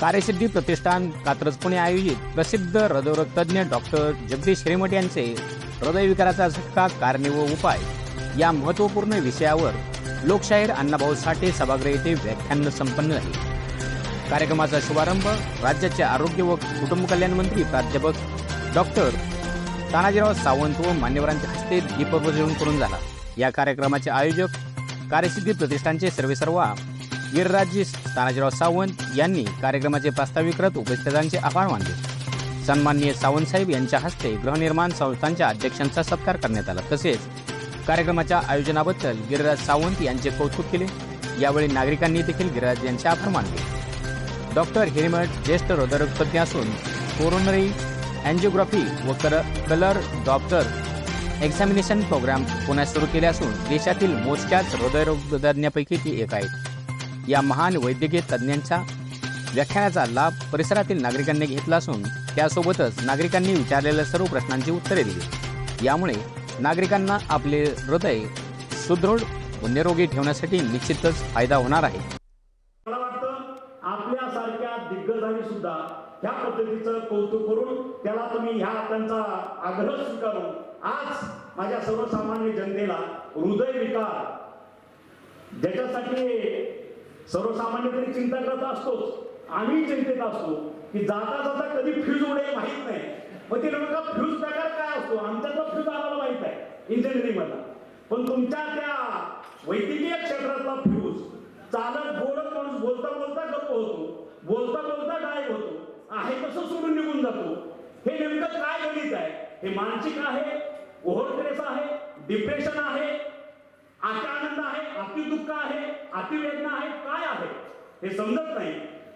कार्यसिद्धी प्रतिष्ठान कात्रज पुणे आयोजित प्रसिद्ध हृदयरोग तज्ज्ञ डॉक्टर जगदीश श्रीमठ यांचे हृदयविकाराचा झटका कारणे व उपाय या महत्त्वपूर्ण विषयावर लोकशाहीर अण्णाभाऊ साठे सभागृह येथे व्याख्यान संपन्न झाले. कार्यक्रमाचा शुभारंभ राज्याचे आरोग्य व कुटुंब कल्याण मंत्री प्राध्यापक डॉक्टर तानाजीराव सावंत व मान्यवरांच्या हस्ते दीपप्रज्वलन करून झाला. या कार्यक्रमाचे आयोजक कार्यसिद्धी प्रतिष्ठानचे सर्वेसर्वा वीरराजेश तानाजीराव सावंत यांनी कार्यक्रमाचे प्रास्ताविकरत उपस्थितांचे आभार मानले. सन्माननीय सावंत साहेब यांच्या हस्ते गृहनिर्माण संस्थांच्या अध्यक्षांचा सत्कार करण्यात आला. तसेच कार्यक्रमाच्या आयोजनाबद्दल गिरिराज सावंत यांचे कौतुक केले. यावेळी नागरिकांनी देखील गिरिराज यांचे आभार मानले. डॉक्टर हिरिमठ ज्येष्ठ हृदयरोगतज्ञ असून कोरोनरी अँजिओग्राफी व कर कलर डॉक्टर एक्झामिनेशन प्रोग्राम पुण्यात सुरू केले असून देशातील मोजक्याच हृदयरोगतज्ञापैकी ती एक आहेत. या महान वैद्यकीय तज्ज्ञांच्या व्याख्यानाचा लाभ परिसरातील नागरिकांनी घेतला असून त्यासोबतच नागरिकांनी विचारलेल्या सर्व प्रश्नांची उत्तरे दिली. यामुळे नागरिकांना आपले हृदय सुदृढ व निरोगी ठेवण्यासाठी निश्चितच फायदा होणार आहे. मला वाटतं आपल्यासारख्या दिग्गजांनी सुद्धा ह्या पद्धतीचं कौतुक करून त्याला तुम्ही ह्या त्यांचा आग्रह स्वीकारून आज माझ्या सर्वसामान्य जनतेला हृदय विकार ज्याच्यासाठी सर्वसामान्य तरी चिंता करत असतोच आम्ही चिंतेत असतो की जाता जाता कधी फ्यूज उडेल माहीत नाही. मग ते नेमका फ्यूज प्रकार काय असतो? आमच्यातला फ्यूज आम्हाला माहीत आहे इंजिनिअरिंग मधला. पण तुमच्या त्या वैद्यकीय क्षेत्रातला फ्यूज चालत बोलत माणूस बोलता बोलता गप्प होतो. बोलता बोलता गायब होतो. आहे कसं सोडून निघून जातो. हे नेमकं काय गणित आहे? हे मानसिक आहे ओव्हरस्ट्रेस आहे डिप्रेशन आहे अति आनंद आहे अति दुःख आहे अतिवेदना आहे काय आहे? हे समजत नाही.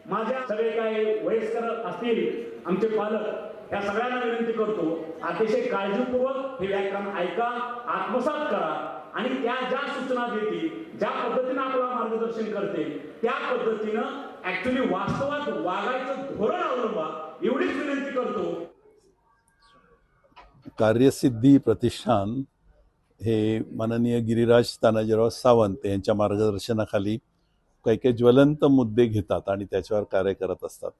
माझ्या सगळे काय वयस्कर असतील आमचे पालक या सगळ्यांना विनंती करतो अतिशय काळजीपूर्वक हे व्याख्यान ऐका आत्मसात करा आणि त्या ज्या सूचना देतील ज्या पद्धतीनं आपल्याला मार्गदर्शन करते त्या पद्धतीनं ऍक्च्युली वास्तवात वागायचं धोरण अवलंबा एवढीच विनंती करतो. कार्यसिद्धी प्रतिष्ठान हे माननीय गिरिराज तानाजीराव सावंत यांच्या मार्गदर्शनाखाली काही काही ज्वलंत मुद्दे घेतात आणि त्याच्यावर कार्य करत असतात.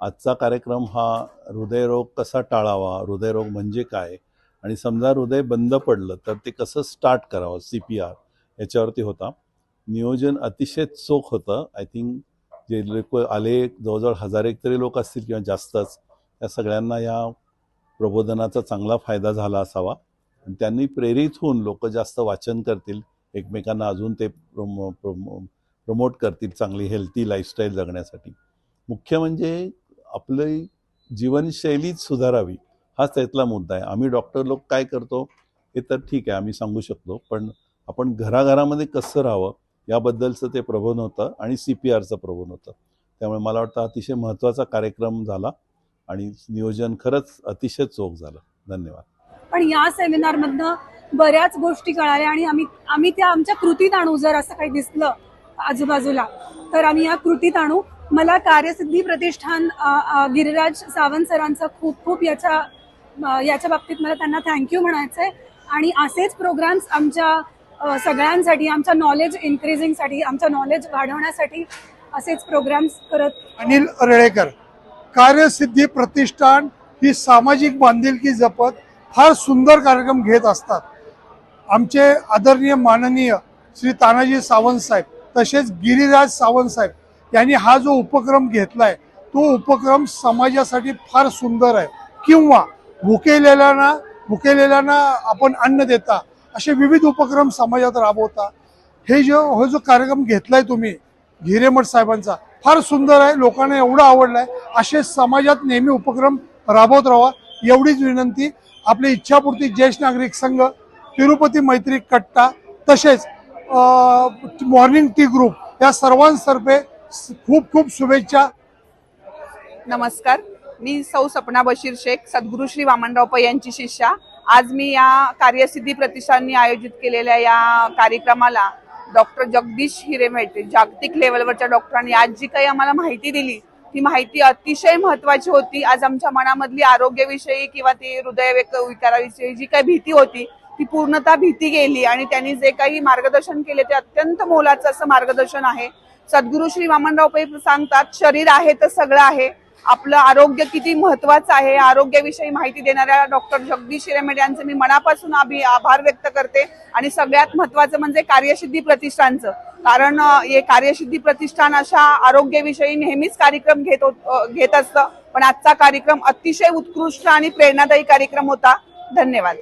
आजचा कार्यक्रम हा हृदयरोग कसा टाळावा हृदयरोग म्हणजे काय? आणि समजा हृदय बंद पडलं तर ते कसं स्टार्ट करावं? सी पी आर याच्यावरती होता. नियोजन अतिशय चोख होतं. आय थिंक जे लोक आले जवळजवळ हजार एक तरी लोक असतील किंवा जास्तच या सगळ्यांना या प्रबोधनाचा चांगला फायदा झाला असावा. त्यांनी प्रेरित होऊन लोक जास्त वाचन करतील एकमेकांना अजून ते प्रमो प्रमो प्रमोट करतील चांगली हेल्थी लाईफस्टाईल जगण्यासाठी. मुख्य म्हणजे आपली जीवनशैलीच सुधारावी हाच त्यातला मुद्दा आहे. आम्ही डॉक्टर लोक काय करतो हे तर ठीक आहे आम्ही सांगू शकतो पण आपण घराघरामध्ये कसं राहावं याबद्दलचं ते प्रबोधन होतं आणि सी पी आरचं प्रबोधन होतं. त्यामुळे मला वाटतं अतिशय महत्त्वाचा कार्यक्रम झाला आणि नियोजन खरंच अतिशय चोख झालं. धन्यवाद. पण या सेमिनारमधनं बऱ्याच गोष्टी कळाल्या आणि आम्ही आम्ही त्या आमच्या कृतीत आणू जर असं काही दिसलं आजूबाजूला. तर आम्ही या कृतीत आणू. मला कार्यसिद्धी प्रतिष्ठान गिरिराज सावंत सरांचं खूप खूप याच्या याच्या बाबतीत मला त्यांना थँक्यू म्हणायचं आहे आणि असेच प्रोग्राम्स आमच्या सगळ्यांसाठी आमच्या नॉलेज इन्क्रीजिंगसाठी आमचं नॉलेज वाढवण्यासाठी असेच प्रोग्राम्स करत अनिल रेळेकर कार्यसिद्धी प्रतिष्ठान ही सामाजिक बांधिलकी जपत फार सुंदर कार्यक्रम घेत असतात. आमचे आदरणीय माननीय श्री तानाजी सावंत साहेब तसेच गिरिराज सावंत साहेब यांनी हा जो उपक्रम घेतलाय तो उपक्रम समाजासाठी फार सुंदर आहे. किंवा भुकेलेल्यांना भुकेलेल्यांना आपण अन्न देता असे विविध उपक्रम समाजात राबवता. हे जो हा जो कार्यक्रम घेतलाय तुम्ही हिरेमठ साहेबांचा फार सुंदर आहे. लोकांना एवढं आवडलंय. असे समाजात नेहमी उपक्रम राबवत राहा. एवढीच विनंती. आपली इच्छापूर्ती ज्येष्ठ नागरिक संघ तिरुपती मैत्री कट्टा तसेच मॉर्निंग टी ग्रुप या सर्वांतर्फे खूप खूप शुभेच्छा. नमस्कार. मी सौ सपना बशीर शेख सद्गुरू श्री वामनराव पै यांची शिष्या. आज मी या कार्यसिद्धी प्रतिष्ठानने आयोजित केलेल्या या कार्यक्रमाला डॉक्टर जगदीश हिरेमेट जागतिक लेवलवरच्या डॉक्टरांनी आज जी काही आम्हाला माहिती दिली ती माहिती अतिशय महत्वाची होती. आज आमच्या मनामधली आरोग्याविषयी किंवा ती हृदय विकाराविषयी जी काही भीती होती ती पूर्णतः भीती गेली आणि त्यांनी जे काही मार्गदर्शन केले ते अत्यंत मोलाचं असं मार्गदर्शन आहे. सद्गुरू श्री वामनराव पै सांगतात शरीर आहे तर सगळं आहे. आपलं आरोग्य किती महत्वाचं आहे. आरोग्याविषयी माहिती देणाऱ्या डॉक्टर जगदीश हिरेमेड यांचे मी मनापासून आभार व्यक्त करते. आणि सगळ्यात महत्वाचं म्हणजे कार्यसिद्धी प्रतिष्ठानचं. कारण हे कार्यसिद्धी प्रतिष्ठान अशा आरोग्याविषयी नेहमीच कार्यक्रम घेत होत- घेत असतं. पण आजचा कार्यक्रम अतिशय उत्कृष्ट आणि प्रेरणादायी कार्यक्रम होता. धन्यवाद.